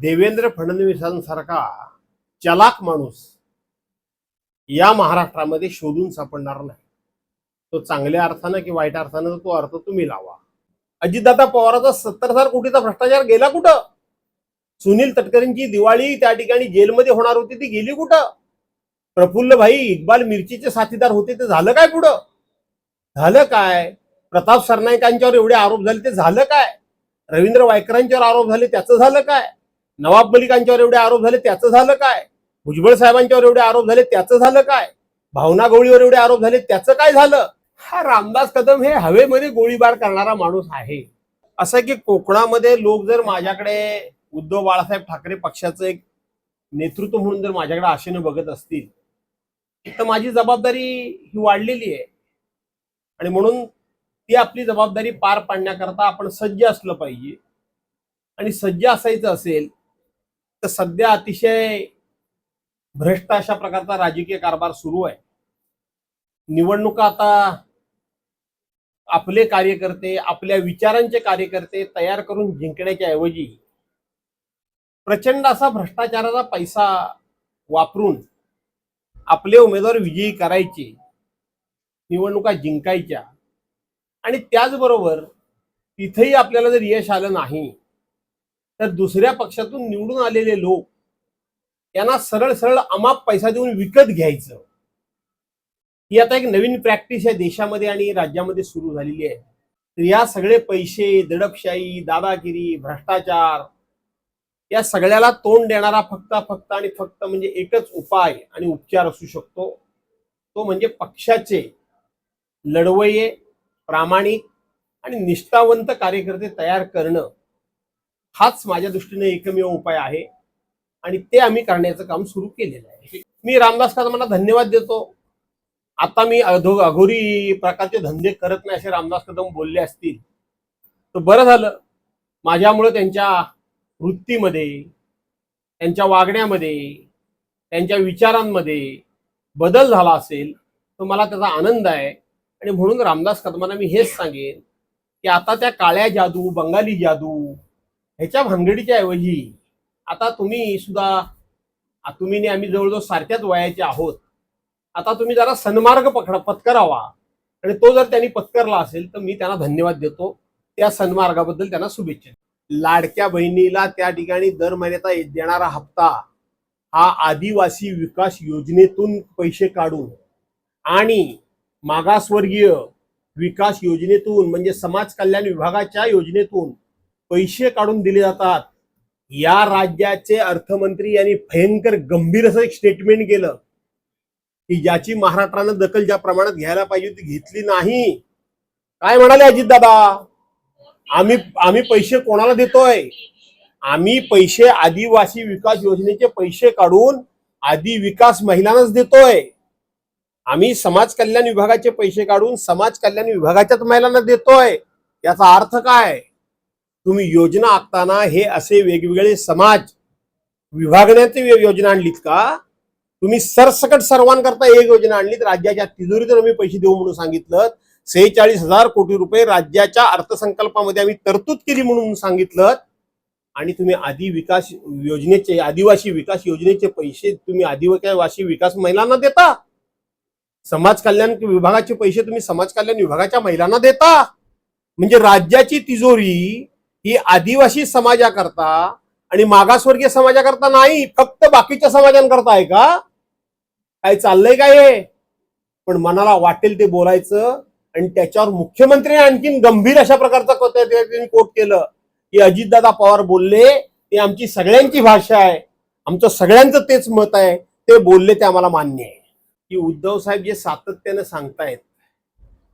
देवेंद्र फडणवीसांसारखा चलाक माणूस या महाराष्ट्रामध्ये शोधून सापडणार नाही. तो चांगल्या अर्थानं की वाईट अर्थानं तो अर्थ तुम्ही लावा. अजितदादा पवाराचा सत्तर हजार कोटीचा भ्रष्टाचार गेला कुठं? सुनील तटकरेंची दिवाळी त्या ठिकाणी जेलमध्ये होणार होती ती गेली कुठं? प्रफुल्ल भाई इक्बाल मिरचीचे साथीदार होते ते झालं काय पुढं? झालं काय? प्रताप सरनाईकांच्यावर एवढे आरोप झाले ते झालं काय? रवींद्र वायकरांच्यावर आरोप झाले त्याचं झालं काय? नवाब मलिकांच्यावर एवढे आरोप झाले त्याचं झालं काय? भुजबळ साहेबांच्यावर एवढे आरोप झाले त्याचं झालं काय? भावना गोळीवर एवढे आरोप झाले त्याचं काय झालं? हा रामदास कदम हे हवेमध्ये गोळीबार करणारा माणूस आहे. असं की कोकणामध्ये लोक जर माझ्याकडे उद्धव बाळासाहेब ठाकरे पक्षाचं एक नेतृत्व म्हणून जर माझ्याकडे आशेने बघत असतील तर माझी जबाबदारी ही वाढलेली आहे. आणि म्हणून ती आपली जबाबदारी पार पाडण्याकरता आपण सज्ज असलं पाहिजे. आणि सज्ज असायचं असेल तर सध्या अतिशय भ्रष्ट अशा प्रकारचा राजकीय कारभार सुरू आहे. निवडणुका आता आपले कार्यकर्ते आपल्या विचारांचे कार्यकर्ते तयार करून जिंकण्याच्या ऐवजी प्रचंड असा भ्रष्टाचाराचा पैसा वापरून आपले उमेदवार विजयी करायचे निवडणुका जिंकायच्या आणि त्याचबरोबर तिथेही आपल्याला जर यश आलं नाही तर दुसऱ्या पक्षातून निवडून आलेले लोक यांना सरळ सरळ अमाप पैसा देऊन विकत घ्यायचं. ही आता एक नवीन प्रॅक्टिस आहे देशामध्ये आणि राज्यामध्ये सुरू झालेली आहे. तर या सगळे पैसे दडपशाही दादागिरी भ्रष्टाचार या सगळ्याला तोंड देणारा फक्त फक्त आणि फक्त म्हणजे एकच उपाय आणि उपचार असू शकतो. तो म्हणजे पक्षाचे लढवये प्रामाणिक आणि निष्ठावंत कार्यकर्ते तयार करणं. हाच माझ्या दृष्टीने एकमेव उपाय आहे. आणि ते आम्ही करण्याचं काम सुरू केलेलं आहे. मी रामदास कदमांना धन्यवाद देतो. आता मी अधो अघोरी प्रकारचे धंदे करत नाही असे रामदास कदम बोलले असतील तर बरं झालं. माझ्यामुळे त्यांच्या वृत्तीमध्ये त्यांच्या वागण्यामध्ये त्यांच्या विचारांमध्ये बदल झाला असेल तर मला त्याचा आनंद आहे. आणि म्हणून रामदास कदमांना मी हेच सांगेन की आता त्या काळ्या जादू बंगाली जादू ह्याच्या भानगडीच्या ऐवजी आता तुम्ही सुद्धा तुम्ही आम्ही जवळजवळ सारख्याच वयाचे आहोत. आता तुम्ही जरा सन्मार्ग पकडा पत्करावा. आणि तो जर त्यांनी पत्करला असेल तर मी त्यांना धन्यवाद देतो. त्या सन्मार्गाबद्दल त्यांना शुभेच्छा लाडक्या बहिणीला त्या ठिकाणी दर महिन्याचा देणारा हप्ता हा आदिवासी विकास योजनेतून पैसे काढून आणि मागासवर्गीय विकास योजनेतून म्हणजे समाज कल्याण विभागाच्या योजनेतून पैसे काढून दिले जातात. या राज्याचे अर्थमंत्री यांनी भयंकर गंभीर असं एक स्टेटमेंट केलं. की ज्याची महाराष्ट्रानं दखल ज्या प्रमाणात घ्यायला पाहिजे ती घेतली नाही. काय म्हणाले अजितदादा? आम्ही आम्ही पैसे कोणाला देतोय? आम्ही पैसे आदिवासी विकास योजनेचे पैसे काढून आदी विकास महिलांनाच देतोय. आम्ही समाज कल्याण विभागाचे पैसे काढून समाज कल्याण विभागाच्याच महिलांना देतोय. याचा अर्थ काय? तुम्ही योजना आखताना हे असे वेगवेगळे समाज विभागण्याची योजना आणलीत का? तुम्ही सरसकट सर्वांकरता एक योजना आणलीत. राज्याच्या तिजोरीतून आम्ही पैसे देऊ म्हणून सांगितलं. सेहेचाळीस हजार कोटी रुपये राज्याच्या अर्थसंकल्पामध्ये आम्ही तरतूद केली म्हणून सांगितलं. आणि तुम्ही आदी विकास योजनेचे आदिवासी विकास योजनेचे पैसे तुम्ही आदिवासी विकास महिलांना देता. समाज कल्याण विभागाचे पैसे तुम्ही समाज कल्याण विभागाच्या महिलांना देता. म्हणजे राज्याची तिजोरी ही आदिवासी समाजाकरता आणि मागासवर्गीय समाजाकरता नाही फक्त बाकीच्या समाजांकरता आहे का? काय चाललंय काय हे? पण मनाला वाटेल ते बोलायचं आणि त्याच्यावर मुख्यमंत्र्यांनी आणखीन गंभीर अशा प्रकारचा कोट त्यांनी कोट केलं. की अजितदादा पवार बोलले ते आमची सगळ्यांची भाषा आहे. आमचं सगळ्यांचं तेच मत आहे. ते बोलले ते आम्हाला मान्य आहे. की उद्धव साहेब जे सातत्यानं सांगतायत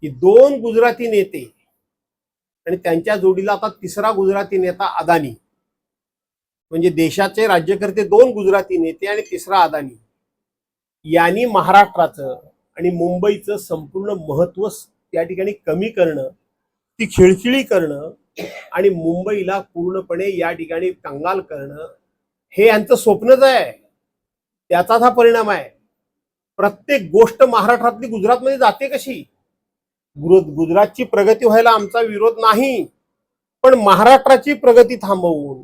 की दोन गुजराती नेते आणि त्यांच्या जोडीला आता तिसरा गुजराती नेता अदानी. म्हणजे देशाचे राज्यकर्ते दोन गुजराती नेते आणि तिसरा अदानी. यांनी महाराष्ट्राचं आणि मुंबईचं संपूर्ण महत्त्व त्या ठिकाणी कमी करणं ती खिळखिळी करणं आणि मुंबईला पूर्णपणे या ठिकाणी कंगाल करणं हे यांचं स्वप्नच आहे. त्याचाच हा परिणाम आहे. प्रत्येक गोष्ट महाराष्ट्रातली गुजरातमध्ये जाते कशी? गुजरातची प्रगती व्हायला आमचा विरोध नाही. पण महाराष्ट्राची प्रगती थांबवून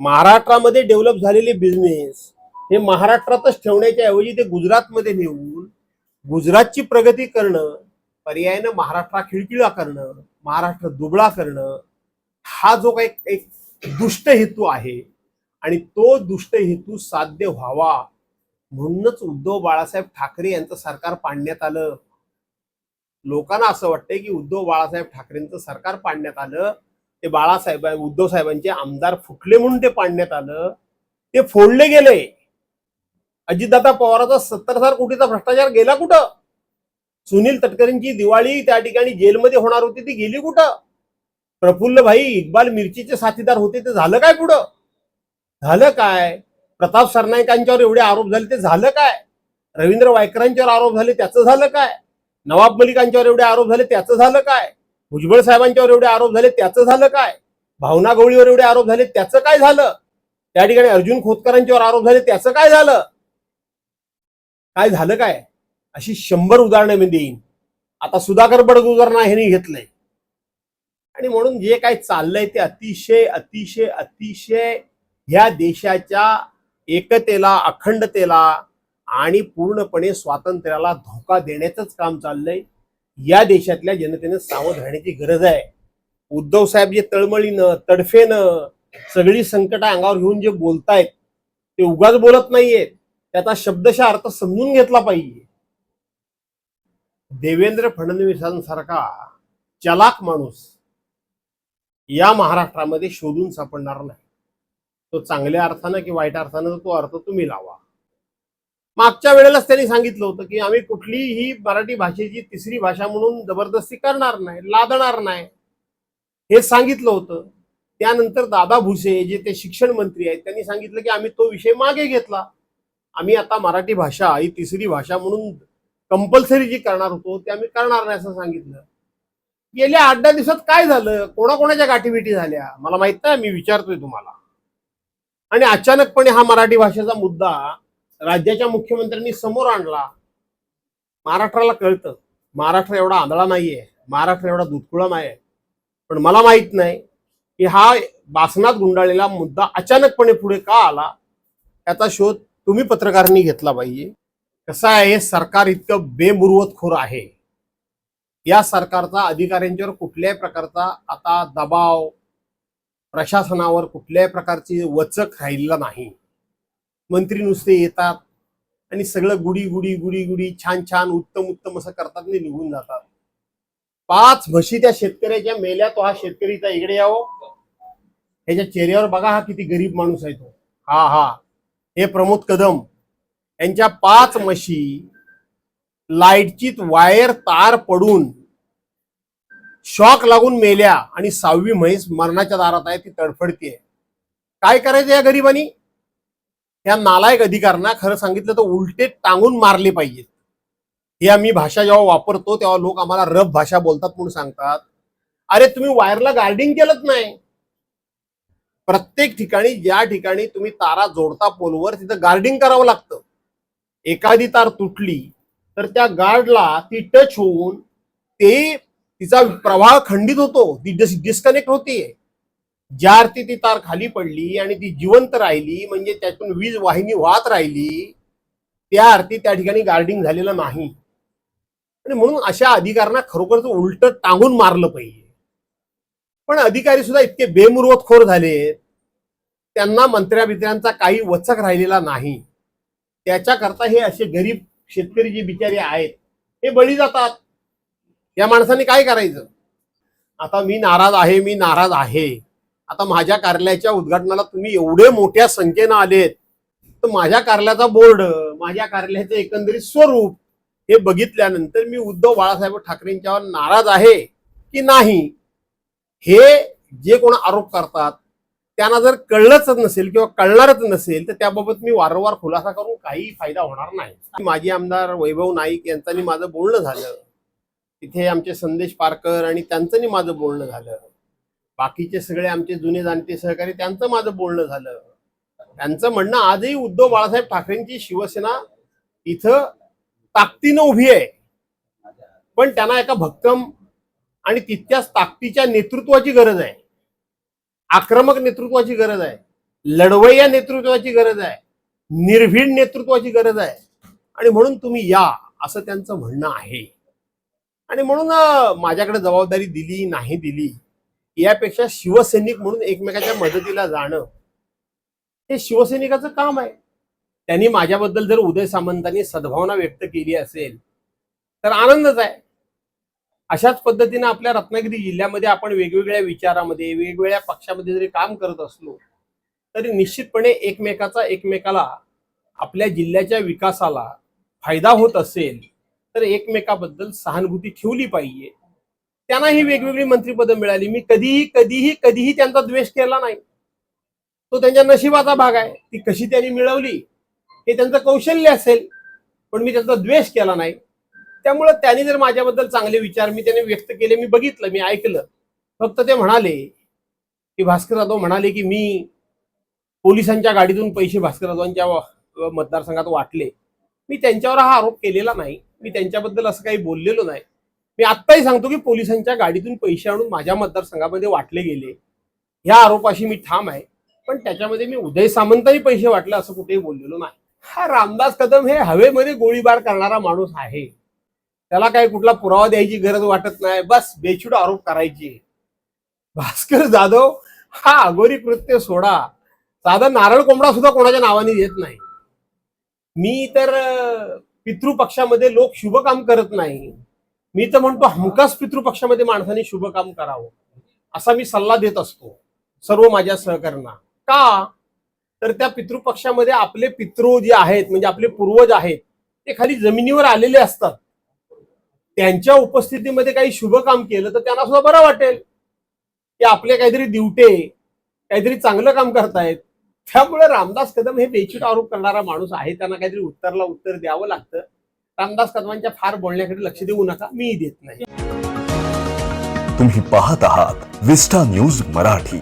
महाराष्ट्रामध्ये डेव्हलप झालेले बिझनेस हे महाराष्ट्रातच ठेवण्याच्या ऐवजी ते गुजरातमध्ये नेऊन गुजरातची प्रगती करणं पर्यायानं महाराष्ट्रा खिळखिळा करणं महाराष्ट्र दुबळा करणं हा जो काही एक दुष्ट हेतू आहे आणि तो दुष्ट हेतू साध्य व्हावा म्हणूनच उद्धव बाळासाहेब ठाकरे यांचं सरकार पाडण्यात आलं. लोकांना असं वाटतंय की उद्धव बाळासाहेब ठाकरेंचं सरकार पाडण्यात आलं ते बाळासाहेब उद्धव साहेबांचे आमदार फुटले म्हणून ते पाडण्यात आलं ते फोडले गेले. अजितदादा पवाराचा सत्तर हजार कोटीचा भ्रष्टाचार गेला कुठं? सुनील तटकरेंची दिवाळी त्या ठिकाणी जेलमध्ये होणार होती ती गेली कुठं? प्रफुल्ल भाई इक्बाल मिरचीचे साथीदार होते ते झालं काय पुढं? झालं काय? प्रताप सरनाईकांच्यावर एवढे आरोप झाले ते झालं काय? रवींद्र वायकरांच्यावर आरोप झाले त्याचं झालं काय? नवाब मलिकांच्यावर एवढे आरोप झाले त्याचं झालं काय? भुजबळ साहेबांच्यावर एवढे आरोप झाले त्याचं झालं काय? भावना गवळीवर एवढे आरोप झाले त्याचं काय झालं? त्या ठिकाणी अर्जुन खोतकरांच्यावर आरोप झाले त्याचं काय झालं? काय झालं काय? अशी शंभर उदाहरणं मी देईन. आता सुधाकर बडगुजरना ह्यांनी घेतलंय. आणि म्हणून जे काय चाललंय ते अतिशय अतिशय अतिशय ह्या देशाच्या एकतेला अखंडतेला आणि पूर्णपणे स्वातंत्र्याला धोका देण्याचंच काम चाललंय. या देशातल्या जनतेनं सावध राहण्याची गरज आहे. उद्धव साहेब जे तळमळीनं तडफेनं सगळी संकट अंगावर घेऊन जे बोलतायत ते उगाच बोलत नाहीयेत त्याचा शब्दशः अर्थ समजून घेतला पाहिजे. देवेंद्र फडणवीसांसारखा चलाक माणूस या महाराष्ट्रामध्ये शोधून सापडणार नाही. तो चांगल्या अर्थानं की वाईट अर्थानं तो अर्थ तुम्ही लावा. मागच्या वेळेलाच त्यांनी सांगितलं होतं की आम्ही कुठलीही मराठी भाषेची तिसरी भाषा म्हणून जबरदस्ती करणार नाही लादणार नाही. हे सांगितलं होतं. त्यानंतर दादा भुसे जे ते शिक्षण मंत्री आहेत त्यांनी सांगितलं की आम्ही तो विषय मागे घेतला. आम्ही आता मराठी भाषा ही तिसरी भाषा म्हणून कंपल्सरी जी करणार होतो ते आम्ही करणार नाही असं सांगितलं. गेल्या आठ दहा दिवसात काय झालं? कोणाकोणाच्या गाठीभेटी झाल्या? मला माहीत नाही मी विचारतोय तुम्हाला. आणि अचानकपणे हा मराठी भाषेचा मुद्दा राज्याच्या मुख्यमंत्र्यांनी समोर आणला. महाराष्ट्राला कळतं. महाराष्ट्र एवढा आंधळा नाहीये. महाराष्ट्र एवढा दुधकुळा नाही पण मला माहीत नाही की हा बासनात गुंडाळलेला मुद्दा अचानकपणे पुढे का आला? याचा शोध तुम्ही पत्रकारांनी घेतला पाहिजे. कसं आहे हे सरकार इतकं बेमुरवतखोर आहे. या सरकारचा अधिकाऱ्यांच्यावर कुठल्याही प्रकारचा आता दबाव प्रशासनावर कुठल्याही प्रकारची वचक राहिलेला नाही. मंत्री नुसते येतात आणि सगळं गुडी गुडी गुडी गुडी छान छान उत्तम उत्तम असं करतात आणि निघून जातात. पाच म्हशी त्या शेतकऱ्याच्या मेल्या तो हा शेतकरीचा इकडे यावं ह्याच्या हो. चेहऱ्यावर बघा हा किती गरीब माणूस आहे तो. हा हा. हे प्रमोद कदम. यांच्या पाच म्हशी लाईटची वायर तार पडून शॉक लागून मेल्या आणि सहावी म्हैस मरणाच्या दारात आहे ती तडफडतीये. काय करायचं या गरिबांनी? या नालायक अधिकाऱ्यांना खरं सांगितलं तर उलटे टांगून मारले पाहिजेत. ही आम्ही भाषा जेव्हा वापरतो तेव्हा लोक आम्हाला रफ भाषा बोलतात म्हणून सांगतात. अरे तुम्ही वायरला गार्डिंग केलंच नाही. प्रत्येक ठिकाणी ज्या ठिकाणी तुम्ही तारा जोडता पोलवर तिथं गार्डिंग करावं लागतं. एखादी तार तुटली तर त्या गार्डला ती टच होऊन ते तिचा प्रवाह खंडित होतो. ती डिस्कनेक्ट होते ज्या अर्थी ती तार खाली पडली आणि ती जिवंत राहिली म्हणजे त्यातून वीज वाहिनी वाहत राहिली त्या अर्थी त्या ठिकाणी गार्डिंग झालेलं नाही. आणि म्हणून अशा अधिकाऱ्यांना खरोखरच उलट टांगून मारलं पाहिजे. पण अधिकारी सुद्धा इतके बेमुरवतखोर झाले त्यांना मंत्र्या काही वचक राहिलेला नाही. त्याच्याकरता हे असे गरीब शेतकरी जे बिचारे आहेत हे बळी जातात. या माणसाने काय करायचं? आता मी नाराज आहे मी नाराज आहे. आता माझ्या कार्यालयाच्या उद्घाटनाला तुम्ही एवढे मोठ्या संख्येनं आलेत. तर माझ्या कार्यालयाचा बोर्ड माझ्या कार्यालयाचं एकंदरीत स्वरूप हे बघितल्यानंतर मी उद्धव बाळासाहेब ठाकरेंच्यावर नाराज आहे की नाही? हे जे कोण आरोप करतात त्यांना जर कळलंच नसेल किंवा कळणारच नसेल तर त्याबाबत मी वारंवार खुलासा करून काही फायदा होणार नाही. माजी आमदार वैभव नाईक यांचं माझं बोलणं झालं. तिथे आमचे संदेश पारकर आणि त्यांचं माझं बोलणं झालं. बाकीचे सगळे आमचे जुने जाणते सहकारी त्यांचं माझं बोलणं झालं. त्यांचं म्हणणं आजही उद्धव बाळासाहेब ठाकरेंची शिवसेना इथं ताकदीनं उभी आहे. पण त्यांना एका भक्कम आणि तितक्याच ताकदीच्या नेतृत्वाची गरज आहे. आक्रमक नेतृत्वाची गरज आहे. लढवय्या नेतृत्वाची गरज आहे. निर्भीड नेतृत्वाची गरज आहे. आणि म्हणून तुम्ही या असं त्यांचं म्हणणं आहे. आणि म्हणून माझ्याकडे जबाबदारी दिली नाही दिली यापेक्षा शिवसैनिक म्हणून एकमेकाच्या मदतीला जाणं हे शिवसैनिकाचं काम आहे. त्यांनी माझ्याबद्दल जर उदय सामंतांनी सद्भावना व्यक्त केली असेल तर आनंदच आहे. अशाच पद्धतीने आपल्या रत्नागिरी जिल्ह्यामध्ये आपण वेगवेगळ्या विचारामध्ये वेगवेगळ्या पक्षामध्ये जरी काम करत असलो तरी निश्चितपणे एकमेकाचा एकमेकाला आपल्या जिल्ह्याच्या विकासाला फायदा होत असेल तर एकमेकाबद्दल सहानुभूती ठेवली पाहिजे. त्यांना ही वेगवेगळी मंत्रीपदं मिळाली. मी कधीही कधीही कधीही त्यांचा द्वेष केला नाही. तो त्यांच्या नशिबाचा भाग आहे. ती कशी त्यांनी मिळवली हे त्यांचं कौशल्य असेल पण मी त्यांचा द्वेष केला नाही. त्यामुळं त्यांनी जर माझ्याबद्दल चांगले विचार मी त्याने व्यक्त केले मी बघितलं मी ऐकलं. फक्त ते म्हणाले की भास्कर जाधव म्हणाले की मी पोलिसांच्या गाडीतून पैसे भास्कर जाधवांच्या मतदारसंघात वाटले. मी त्यांच्यावर हा आरोप केलेला नाही. मी त्यांच्याबद्दल असं काही बोललेलो नाही. मी आत्ताही सांगतो की पोलिसांच्या गाडीतून पैसे आणून माझ्या मतदारसंघामध्ये वाटले गेले. ह्या आरोपाशी मी ठाम आहे. पण त्याच्यामध्ये मी उदय सामंतांनी पैसे वाटले असं कुठेही बोललेलो नाही. हा रामदास कदम हे हवेमध्ये गोळीबार करणारा माणूस आहे. त्याला काही कुठला पुरावा द्यायची गरज वाटत नाही. बस बेछूट आरोप करायची. भास्कर जाधव हा अगोरी कृत्य सोडा. साधा नारळ कोंबडा सुद्धा कोणाच्या नावाने येत नाही. मी तर पितृपक्षामध्ये लोक शुभ काम करत नाही. मी तर म्हणतो हमखास पितृपक्षामध्ये माणसाने शुभ काम करावं. असा मी सल्ला देत असतो. सर्व माझ्या सहकार्यांना. का? तर त्या पितृपक्षामध्ये आपले पितृ जे आहेत म्हणजे आपले पूर्वज आहेत ते खाली जमिनीवर आलेले असतात. त्यांच्या उपस्थितीमध्ये काही शुभ काम केलं तर त्यांना सुद्धा बरं वाटेल. की आपले काहीतरी दिवटे काहीतरी चांगलं काम करतायत. त्यामुळे रामदास कदम हे बेचिट आरोप करणारा माणूस आहे. त्यांना काहीतरी उत्तरला उत्तर द्यावं लागतं. रामदास कदमांच्या फार बोलण्याकडे लक्ष देऊ नका मीही देत नाही. तुम्ही पाहत आहात विस्टा न्यूज मराठी.